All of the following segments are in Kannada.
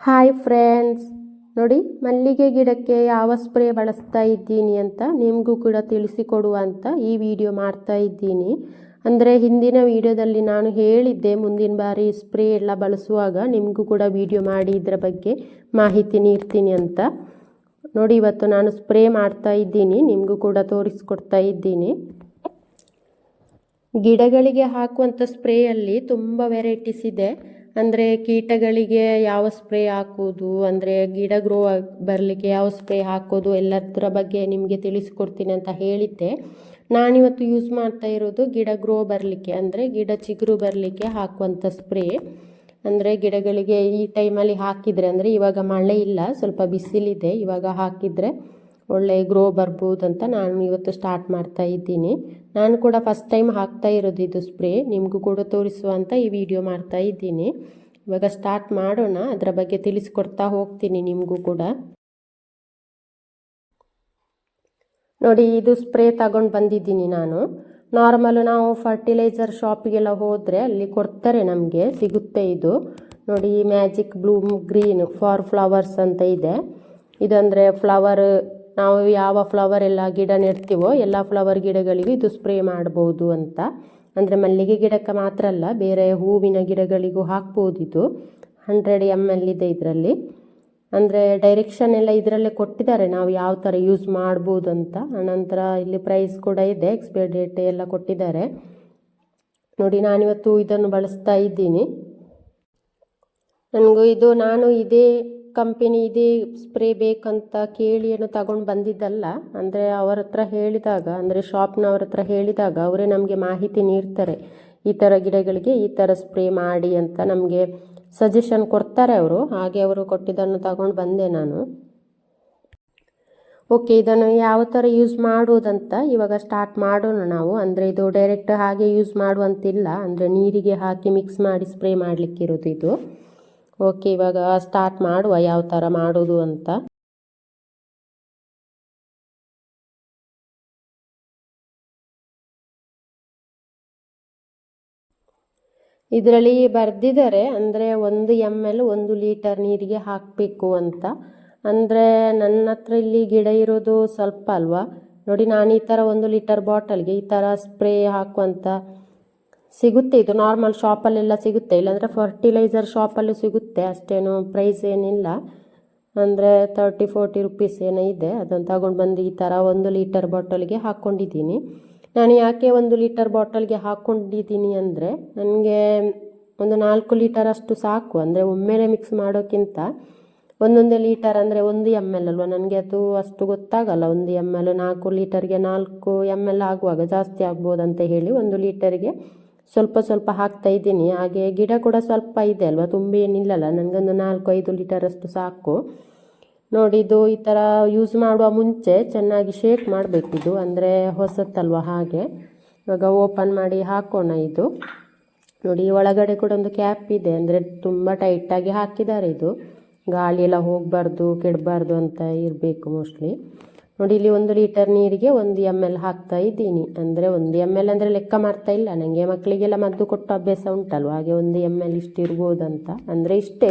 ಹಾಯ್ ಫ್ರೆಂಡ್ಸ್ ನೋಡಿ, ಮಲ್ಲಿಗೆ ಗಿಡಕ್ಕೆ ಯಾವ ಸ್ಪ್ರೇ ಬಳಸ್ತಾ ಇದ್ದೀನಿ ಅಂತ ನಿಮಗೂ ಕೂಡ ತಿಳಿಸಿಕೊಡುವ ಅಂತ ಈ ವಿಡಿಯೋ ಮಾಡ್ತಾ ಇದ್ದೀನಿ. ಅಂದರೆ ಹಿಂದಿನ ವಿಡಿಯೋದಲ್ಲಿ ನಾನು ಹೇಳಿದ್ದೆ, ಮುಂದಿನ ಬಾರಿ ಸ್ಪ್ರೇ ಎಲ್ಲ ಬಳಸುವಾಗ ನಿಮಗೂ ಕೂಡ ವಿಡಿಯೋ ಮಾಡಿ ಇದರ ಬಗ್ಗೆ ಮಾಹಿತಿ ನೀಡ್ತೀನಿ ಅಂತ. ನೋಡಿ, ಇವತ್ತು ನಾನು ಸ್ಪ್ರೇ ಮಾಡ್ತಾ ಇದ್ದೀನಿ, ನಿಮಗೂ ಕೂಡ ತೋರಿಸ್ಕೊಡ್ತಾ ಇದ್ದೀನಿ. ಗಿಡಗಳಿಗೆ ಹಾಕುವಂಥ ಸ್ಪ್ರೇಯಲ್ಲಿ ತುಂಬ ವೆರೈಟೀಸ್ ಇದೆ. ಅಂದರೆ ಕೀಟಗಳಿಗೆ ಯಾವ ಸ್ಪ್ರೇ ಹಾಕೋದು ಅಂದರೆ ಗಿಡ ಗ್ರೋ ಬರಲಿಕ್ಕೆ ಯಾವ ಸ್ಪ್ರೇ ಹಾಕೋದು, ಎಲ್ಲದರ ಬಗ್ಗೆ ನಿಮಗೆ ತಿಳಿಸ್ಕೊಡ್ತೀನಿ ಅಂತ ಹೇಳಿದ್ದೆ. ನಾನಿವತ್ತು ಯೂಸ್ ಮಾಡ್ತಾ ಇರೋದು ಗಿಡ ಗ್ರೋ ಬರಲಿಕ್ಕೆ, ಅಂದರೆ ಗಿಡ ಚಿಗುರು ಬರಲಿಕ್ಕೆ ಹಾಕುವಂಥ ಸ್ಪ್ರೇ. ಅಂದರೆ ಗಿಡಗಳಿಗೆ ಈ ಟೈಮಲ್ಲಿ ಹಾಕಿದರೆ, ಅಂದರೆ ಇವಾಗ ಮಳೆ ಇಲ್ಲ, ಸ್ವಲ್ಪ ಬಿಸಿಲಿದೆ, ಇವಾಗ ಹಾಕಿದರೆ ಒಳ್ಳೆ ಗ್ರೋ ಬರ್ಬೋದು ಅಂತ ನಾನು ಇವತ್ತು ಸ್ಟಾರ್ಟ್ ಮಾಡ್ತಾ ಇದ್ದೀನಿ. ನಾನು ಕೂಡ ಫಸ್ಟ್ ಟೈಮ್ ಹಾಕ್ತಾ ಇರೋದು ಇದು ಸ್ಪ್ರೇ ನಿಮಗೂ ಕೂಡ ತೋರಿಸುವಂಥ ಈ ವಿಡಿಯೋ ಮಾಡ್ತಾ ಇದ್ದೀನಿ. ಇವಾಗ ಸ್ಟಾರ್ಟ್ ಮಾಡೋಣ. ಅದರ ಬಗ್ಗೆ ತಿಳಿಸ್ಕೊಡ್ತಾ ಹೋಗ್ತೀನಿ ನಿಮಗೂ ಕೂಡ. ನೋಡಿ, ಇದು ಸ್ಪ್ರೇ ತಗೊಂಡು ಬಂದಿದ್ದೀನಿ ನಾನು. ನಾರ್ಮಲ್ ನಾವು ಫರ್ಟಿಲೈಸರ್ ಶಾಪಿಗೆಲ್ಲ ಹೋದರೆ ಅಲ್ಲಿ ಕೊಡ್ತಾರೆ ನಮಗೆ. ಸಿಗುತ್ತೆ ಇದು. ನೋಡಿ magic bloom green for flowers ಅಂತ ಇದೆ. ಇದಂದರೆ ಫ್ಲವರ್ ನಾವು ಯಾವ ಫ್ಲವರ್ ಎಲ್ಲ ಗಿಡ ನೆಡ್ತೀವೋ ಎಲ್ಲ ಫ್ಲವರ್ ಗಿಡಗಳಿಗೂ ಇದು ಸ್ಪ್ರೇ ಮಾಡ್ಬೋದು ಅಂತ. ಅಂದರೆ ಮಲ್ಲಿಗೆ ಗಿಡಕ್ಕೆ ಮಾತ್ರ ಅಲ್ಲ, ಬೇರೆ ಹೂವಿನ ಗಿಡಗಳಿಗೂ ಹಾಕ್ಬೋದು ಇದು. ಹಂಡ್ರೆಡ್ ಎಂ ಎಲ್ ಇದೆ ಇದರಲ್ಲಿ. ಅಂದರೆ ಡೈರೆಕ್ಷನ್ ಎಲ್ಲ ಇದರಲ್ಲೇ ಕೊಟ್ಟಿದ್ದಾರೆ, ನಾವು ಯಾವ ಥರ ಯೂಸ್ ಮಾಡ್ಬೋದು ಅಂತ. ಅನಂತರ ಇಲ್ಲಿ ಪ್ರೈಸ್ ಕೂಡ ಇದೆ ಎಕ್ಸ್ಪೈರ್ ಡೇಟ್ ಎಲ್ಲ ಕೊಟ್ಟಿದ್ದಾರೆ. ನೋಡಿ, ನಾನಿವತ್ತು ಇದನ್ನು ಬಳಸ್ತಾ ಇದ್ದೀನಿ. ನನಗೂ ಇದು, ನಾನು ಇದೇ ಕಂಪೆನಿ ಇದೇ ಸ್ಪ್ರೇ ಬೇಕಂತ ಕೇಳಿ ಏನು ತಗೊಂಡು ಬಂದಿದ್ದಲ್ಲ, ಅಂದರೆ ಅವರ ಹತ್ರ ಹೇಳಿದಾಗ, ಅಂದರೆ ಶಾಪ್ನವ್ರ ಹತ್ರ ಹೇಳಿದಾಗ ಅವರೇ ನಮಗೆ ಮಾಹಿತಿ ನೀಡ್ತಾರೆ. ಈ ಥರ ಗಿಡಗಳಿಗೆ ಈ ಥರ ಸ್ಪ್ರೇ ಮಾಡಿ ಅಂತ ನಮಗೆ ಸಜೆಷನ್ ಕೊಡ್ತಾರೆ ಅವರು. ಹಾಗೆ ಅವರು ಕೊಟ್ಟಿದ್ದನ್ನು ತಗೊಂಡು ಬಂದೆ ನಾನು. ಓಕೆ ಇದನ್ನು ಯಾವ ಥರ ಯೂಸ್ ಮಾಡುವುದಂತ ಇವಾಗ ಸ್ಟಾರ್ಟ್ ಮಾಡೋಣ ನಾವು. ಅಂದರೆ ಇದು ಡೈರೆಕ್ಟ್ ಹಾಗೆ ಯೂಸ್ ಮಾಡುವಂತಿಲ್ಲ. ಅಂದರೆ ನೀರಿಗೆ ಹಾಕಿ ಮಿಕ್ಸ್ ಮಾಡಿ ಸ್ಪ್ರೇ ಮಾಡಲಿಕ್ಕಿರೋದು ಇದು. ಓಕೆ, ಇವಾಗ ಸ್ಟಾರ್ಟ್ ಮಾಡುವ ಯಾವ ಥರ ಮಾಡೋದು ಅಂತ. ಇದರಲ್ಲಿ ಬರೆದಿದ್ದಾರೆ ಅಂದರೆ ಒಂದು ಎಂ ಎಲ್ ಒಂದು ಲೀಟರ್ ನೀರಿಗೆ ಹಾಕಬೇಕು ಅಂತ. ಅಂದರೆ ನನ್ನ ಹತ್ರ ಇಲ್ಲಿ ಗಿಡ ಇರೋದು ಸ್ವಲ್ಪ ಅಲ್ವಾ? ನೋಡಿ, ನಾನು ಈ ಥರ ಒಂದು ಲೀಟರ್ ಬಾಟಲ್ಗೆ ಈ ಥರ ಸ್ಪ್ರೇ ಹಾಕುವಂಥ ಸಿಗುತ್ತೆ, ಇದು ನಾರ್ಮಲ್ ಶಾಪಲ್ಲೆಲ್ಲ ಸಿಗುತ್ತೆ. ಇಲ್ಲಾಂದರೆ ಫರ್ಟಿಲೈಸರ್ ಶಾಪಲ್ಲೂ ಸಿಗುತ್ತೆ, ಅಷ್ಟೇನು ಪ್ರೈಸ್ ಏನಿಲ್ಲ. ಅಂದರೆ ತರ್ಟಿ ಫೋರ್ಟಿ ರುಪೀಸ್ ಏನೋ ಇದೆ. ಅದನ್ನು ತಗೊಂಡು ಬಂದು ಈ ಥರ ಒಂದು ಲೀಟರ್ ಬಾಟಲ್ಗೆ ಹಾಕ್ಕೊಂಡಿದ್ದೀನಿ ನಾನು ಯಾಕೆ ಒಂದು ಲೀಟರ್ ಬಾಟಲ್ಗೆ ಹಾಕ್ಕೊಂಡಿದ್ದೀನಿ ಅಂದರೆ, ನನಗೆ ಒಂದು ನಾಲ್ಕು ಲೀಟರ್ ಅಷ್ಟು ಸಾಕು. ಅಂದರೆ ಒಮ್ಮೆಲೆ ಮಿಕ್ಸ್ ಮಾಡೋಕ್ಕಿಂತ ಒಂದೊಂದೇ ಲೀಟರ್ ಅಂದರೆ ಒಂದು ಎಂ ಎಲ್ ಅಲ್ವಾ? ನನಗೆ ಅದು ಅಷ್ಟು ಗೊತ್ತಾಗಲ್ಲ. ಒಂದು ಎಂ ಎಲ್ ನಾಲ್ಕು ಲೀಟರ್ಗೆ ನಾಲ್ಕು ಎಂ ಎಲ್ ಆಗುವಾಗ ಜಾಸ್ತಿ ಆಗ್ಬೋದಂತ ಹೇಳಿ ಒಂದು ಲೀಟರ್ಗೆ ಸ್ವಲ್ಪ ಸ್ವಲ್ಪ ಹಾಕ್ತಾ ಇದ್ದೀನಿ. ಹಾಗೆ ಗಿಡ ಕೂಡ ಸ್ವಲ್ಪ ಇದೆ ಅಲ್ವಾ? ತುಂಬ ಏನಿಲ್ಲಲ್ಲ. ನನಗೊಂದು ನಾಲ್ಕು, ಐದು ಲೀಟರಷ್ಟು ಸಾಕು. ನೋಡಿ, ಇದು ಈ ಥರ ಯೂಸ್ ಮಾಡುವ ಮುಂಚೆ ಚೆನ್ನಾಗಿ ಶೇಕ್ ಮಾಡಬೇಕಿದು ಅಂದರೆ ಹೊಸತ್ತಲ್ವ ಹಾಗೆ? ಇವಾಗ ಓಪನ್ ಮಾಡಿ ಹಾಕೋಣ ಇದು. ನೋಡಿ, ಒಳಗಡೆ ಕೂಡ ಒಂದು ಕ್ಯಾಪ್ ಇದೆ. ಅಂದರೆ ತುಂಬ ಟೈಟಾಗಿ ಹಾಕಿದ್ದಾರೆ ಇದು. ಗಾಳಿ ಎಲ್ಲ ಹೋಗಬಾರ್ದು, ಕೆಡಬಾರ್ದು ಅಂತ ಇರಬೇಕು ಮೋಸ್ಟ್ಲಿ ನೋಡಿ, ಇಲ್ಲಿ ಒಂದು ಲೀಟರ್ ನೀರಿಗೆ ಒಂದು ಎಂ ಎಲ್ ಹಾಕ್ತಾ ಇದ್ದೀನಿ. ಅಂದರೆ ಒಂದು ಎಂ ಎಲ್ ಅಂದರೆ ಲೆಕ್ಕ ಮಾಡ್ತಾ ಇಲ್ಲ. ನನಗೆ ಮಕ್ಕಳಿಗೆಲ್ಲ ಮದ್ದು ಕೊಟ್ಟು ಅಭ್ಯಾಸ ಉಂಟಲ್ವ? ಹಾಗೆ ಒಂದು ಎಂ ಎಲ್ ಇಷ್ಟು ಇರ್ಬೋದಂತ. ಅಂದರೆ ಇಷ್ಟೇ.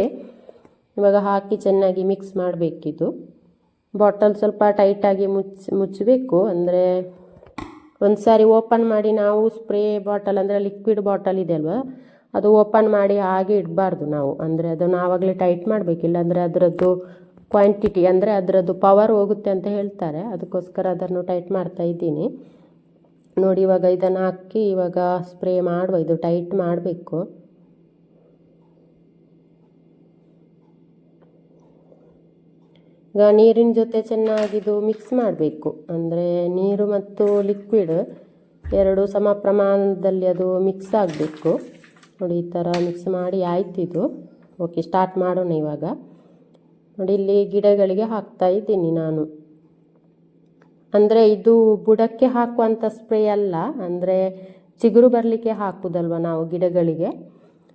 ಇವಾಗ ಹಾಕಿ ಚೆನ್ನಾಗಿ ಮಿಕ್ಸ್ ಮಾಡಬೇಕಿದು. ಬಾಟಲ್ ಸ್ವಲ್ಪ ಟೈಟಾಗಿ ಮುಚ್ಚ, ಮುಚ್ಚಬೇಕು. ಅಂದರೆ ಒಂದು ಸಾರಿ ಓಪನ್ ಮಾಡಿ ನಾವು ಸ್ಪ್ರೇ ಬಾಟಲ್ ಅಂದರೆ ಲಿಕ್ವಿಡ್ ಬಾಟಲ್ ಇದೆ ಅಲ್ವಾ? ಅದು ಓಪನ್ ಮಾಡಿ ಹಾಗೆ ಇಡಬಾರ್ದು ನಾವು. ಅಂದರೆ ಅದನ್ನು ಆವಾಗಲೇ ಟೈಟ್ ಮಾಡಬೇಕಿಲ್ಲ. ಅಂದರೆ ಅದರದ್ದು ಕ್ವಾಂಟಿಟಿ ಅಂದರೆ ಅದರದ್ದು ಪವರ್ ಹೋಗುತ್ತೆ ಅಂತ ಹೇಳ್ತಾರೆ. ಅದಕ್ಕೋಸ್ಕರ ಅದನ್ನು ಟೈಟ್ ಮಾಡ್ತಾ ಇದ್ದೀನಿ. ನೋಡಿ, ಇವಾಗ ಇದನ್ನು ಹಾಕಿ ಇವಾಗ ಸ್ಪ್ರೇ ಮಾಡುವ, ಇದು ಟೈಟ್ ಮಾಡಬೇಕು. ಈಗ ನೀರಿನ ಜೊತೆ ಚೆನ್ನಾಗಿದು ಮಿಕ್ಸ್ ಮಾಡಬೇಕು. ಅಂದರೆ ನೀರು ಮತ್ತು ಲಿಕ್ವಿಡ್ ಎರಡು ಸಮ ಪ್ರಮಾಣದಲ್ಲಿ ಅದು ಮಿಕ್ಸ್ ಆಗಬೇಕು. ನೋಡಿ, ಈ ಥರ ಮಿಕ್ಸ್ ಮಾಡಿ ಆಯ್ತು ಇದು. ಓಕೆ ಸ್ಟಾರ್ಟ್ ಮಾಡೋಣ ಇವಾಗ. ನೋಡಿ, ಇಲ್ಲಿ ಗಿಡಗಳಿಗೆ ಹಾಕ್ತಾ ಇದ್ದೀನಿ ನಾನು. ಅಂದರೆ ಇದು ಬುಡಕ್ಕೆ ಹಾಕುವಂಥ ಸ್ಪ್ರೇ ಅಲ್ಲ, ಅಂದರೆ ಚಿಗುರು ಬರಲಿಕ್ಕೆ ಹಾಕುದಲ್ವ ನಾವು ಗಿಡಗಳಿಗೆ?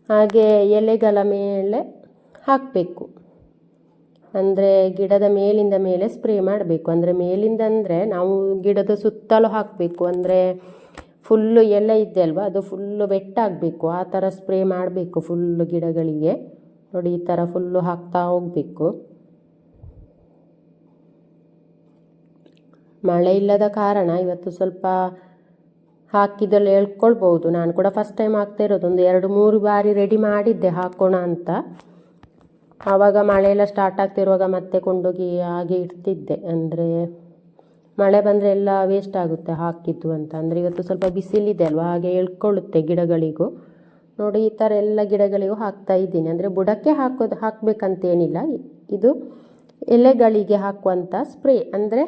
ಹಾಗೆ ಎಲೆಗಳ ಮೇಲೆ ಹಾಕಬೇಕು. ಅಂದರೆ ಗಿಡದ ಮೇಲಿಂದ ಮೇಲೆ ಸ್ಪ್ರೇ ಮಾಡಬೇಕು. ಅಂದರೆ ಮೇಲಿಂದ ಅಂದರೆ ನಾವು ಗಿಡದ ಸುತ್ತಲೂ ಹಾಕಬೇಕು. ಅಂದರೆ ಫುಲ್ಲು ಎಲೆ ಇದೆ ಅಲ್ವಾ, ಅದು ಫುಲ್ಲು ಬೆಟ್ಟಾಗಬೇಕು ಆ ಥರ ಸ್ಪ್ರೇ ಮಾಡಬೇಕು ಫುಲ್ಲು ಗಿಡಗಳಿಗೆ. ನೋಡಿ, ಈ ಥರ ಫುಲ್ಲು ಹಾಕ್ತಾ ಹೋಗಬೇಕು. ಮಳೆ ಇಲ್ಲದ ಕಾರಣ ಇವತ್ತು ಸ್ವಲ್ಪ ಹಾಕಿದಲ್ಲಿ ಹೇಳ್ಕೊಳ್ಬೋದು ನಾನು ಕೂಡ ಫಸ್ಟ್ ಟೈಮ್ ಹಾಕ್ತಾ ಇರೋದು. ಒಂದು ಎರಡು, ಮೂರು ಬಾರಿ ರೆಡಿ ಮಾಡಿದ್ದೆ ಹಾಕೋಣ ಅಂತ. ಆವಾಗ ಮಳೆ ಎಲ್ಲ ಸ್ಟಾರ್ಟ್ ಆಗ್ತಿರುವಾಗ ಮತ್ತೆ ಕೊಂಡೋಗಿ ಹಾಗೆ ಇಡ್ತಿದ್ದೆ. ಅಂದರೆ ಮಳೆ ಬಂದರೆ ಎಲ್ಲ ವೇಸ್ಟ್ ಆಗುತ್ತೆ ಹಾಕಿದ್ದು ಅಂತ. ಅಂದರೆ ಇವತ್ತು ಸ್ವಲ್ಪ ಬಿಸಿಲಿದೆ ಅಲ್ವಾ? ಹಾಗೆ ಹೇಳ್ಕೊಳ್ಳುತ್ತೆ ಗಿಡಗಳಿಗೂ. ನೋಡಿ, ಈ ಥರ ಎಲ್ಲ ಗಿಡಗಳಿಗೂ ಹಾಕ್ತಾ ಇದ್ದೀನಿ. ಅಂದರೆ ಬುಡಕ್ಕೆ ಹಾಕೋದು, ಹಾಕಬೇಕಂತೇನಿಲ್ಲ. ಇದು ಎಲೆಗಳಿಗೆ ಹಾಕುವಂಥ ಸ್ಪ್ರೇ ಅಂದರೆ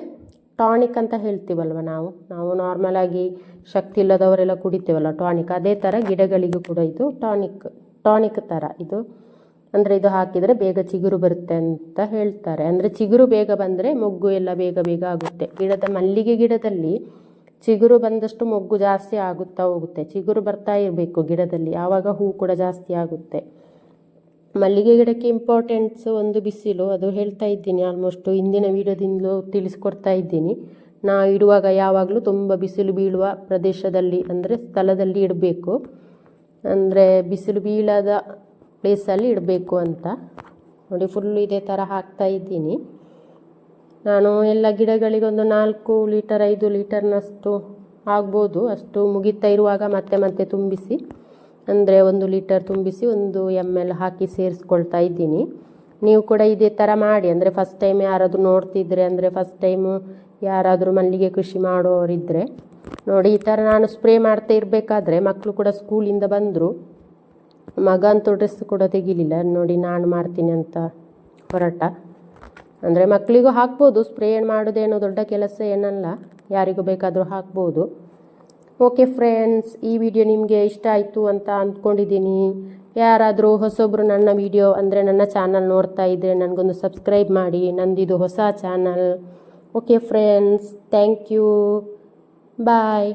ಟಾನಿಕ್ ಅಂತ ಹೇಳ್ತೀವಲ್ವ ನಾವು? ನಾವು ನಾರ್ಮಲಾಗಿ ಶಕ್ತಿ ಇಲ್ಲದವರೆಲ್ಲ ಕುಡಿತೀವಲ್ಲ ಟಾನಿಕ್? ಅದೇ ಥರ ಗಿಡಗಳಿಗೂ ಕೂಡ ಇದು ಟಾನಿಕ್ ಟಾನಿಕ್ ಥರ ಇದು. ಅಂದರೆ ಇದು ಹಾಕಿದರೆ ಬೇಗ ಚಿಗುರು ಬರುತ್ತೆ ಅಂತ ಹೇಳ್ತಾರೆ. ಅಂದರೆ ಚಿಗುರು ಬೇಗ ಬಂದರೆ ಮೊಗ್ಗು ಎಲ್ಲ ಬೇಗ ಬೇಗ ಆಗುತ್ತೆ. ಗಿಡದ ಮಲ್ಲಿಗೆ ಗಿಡದಲ್ಲಿ ಚಿಗುರು ಬಂದಷ್ಟು ಮೊಗ್ಗು ಜಾಸ್ತಿ ಆಗುತ್ತಾ ಹೋಗುತ್ತೆ. ಚಿಗುರು ಬರ್ತಾ ಇರಬೇಕು ಗಿಡದಲ್ಲಿ. ಆವಾಗ ಹೂ ಕೂಡ ಜಾಸ್ತಿ ಆಗುತ್ತೆ. ಮಲ್ಲಿಗೆ ಗಿಡಕ್ಕೆ ಇಂಪಾರ್ಟೆನ್ಸ್ ಒಂದು ಬಿಸಿಲು, ಅದು ಹೇಳ್ತಾ ಇದ್ದೀನಿ ಆಲ್ಮೋಸ್ಟ್ ಹಿಂದಿನ ವೀಡಿಯೋದಿಂದಲೂ ತಿಳಿಸ್ಕೊಡ್ತಾ ಇದ್ದೀನಿ. ನಾ ಇಡುವಾಗ ಯಾವಾಗಲೂ ತುಂಬ ಬಿಸಿಲು ಬೀಳುವ ಪ್ರದೇಶದಲ್ಲಿ ಅಂದರೆ ಸ್ಥಳದಲ್ಲಿ ಇಡಬೇಕು. ಅಂದರೆ ಬಿಸಿಲು ಬೀಳದ ಪ್ಲೇಸಲ್ಲಿ ಇಡಬೇಕು ಅಂತ. ನೋಡಿ ಫುಲ್ಲು ಇದೇ ಥರ ಹಾಕ್ತಾ ಇದ್ದೀನಿ. ನಾನು ಎಲ್ಲ ಗಿಡಗಳಿಗೆ ಒಂದು ನಾಲ್ಕು ಲೀಟರ್ ಐದು ಲೀಟರ್ನಷ್ಟು ಆಗ್ಬೋದು. ಅಷ್ಟು ಮುಗಿತಾ ಇರುವಾಗ ಮತ್ತೆ ಮತ್ತೆ ತುಂಬಿಸಿ. ಅಂದರೆ ಒಂದು ಲೀಟರ್ ತುಂಬಿಸಿ ಒಂದು ಎಂ ಎಲ್ ಹಾಕಿ ಸೇರಿಸ್ಕೊಳ್ತಾ ಇದ್ದೀನಿ. ನೀವು ಕೂಡ ಇದೇ ಥರ ಮಾಡಿ. ಅಂದರೆ ಫಸ್ಟ್ ಟೈಮ್ ಯಾರಾದರೂ ನೋಡ್ತಿದ್ರೆ, ಅಂದರೆ ಫಸ್ಟ್ ಟೈಮು ಯಾರಾದರೂ ಮಲ್ಲಿಗೆ ಕೃಷಿ ಮಾಡೋರಿದ್ದರೆ ನೋಡಿ ಈ ಥರ ನಾನು ಸ್ಪ್ರೇ ಮಾಡ್ತಾ ಇರಬೇಕಾದ್ರೆ ಮಕ್ಕಳು ಕೂಡ ಸ್ಕೂಲಿಂದ ಬಂದರು. ಮಗ ಅಂತೂ ಡ್ರೆಸ್ ಕೂಡ ತೆಗಿಲಿಲ್ಲ. ನೋಡಿ ನಾನು ಮಾಡ್ತೀನಿ ಅಂತ ಹೊರಟ. ಅಂದರೆ ಮಕ್ಕಳಿಗೂ ಹಾಕ್ಬೋದು. ಸ್ಪ್ರೇ ಮಾಡೋದೇನೋ ದೊಡ್ಡ ಕೆಲಸ ಏನಲ್ಲ. ಯಾರಿಗೂ ಬೇಕಾದರೂ ಹಾಕ್ಬೋದು. ಓಕೆ ಫ್ರೆಂಡ್ಸ್, ಈ ವಿಡಿಯೋ ನಿಮಗೆ ಇಷ್ಟ ಆಯಿತು ಅಂತ ಅಂದ್ಕೊಂಡಿದ್ದೀನಿ. ಯಾರಾದರೂ ಹೊಸೊಬ್ಬರು ನನ್ನ ವಿಡಿಯೋ ಅಂದರೆ ನನ್ನ ಚಾನಲ್ ನೋಡ್ತಾ ಇದ್ದರೆ ನನಗೊಂದು ಸಬ್ಸ್ಕ್ರೈಬ್ ಮಾಡಿ, ನಂದಿದು ಹೊಸ channel. Okay friends, thank you. Bye.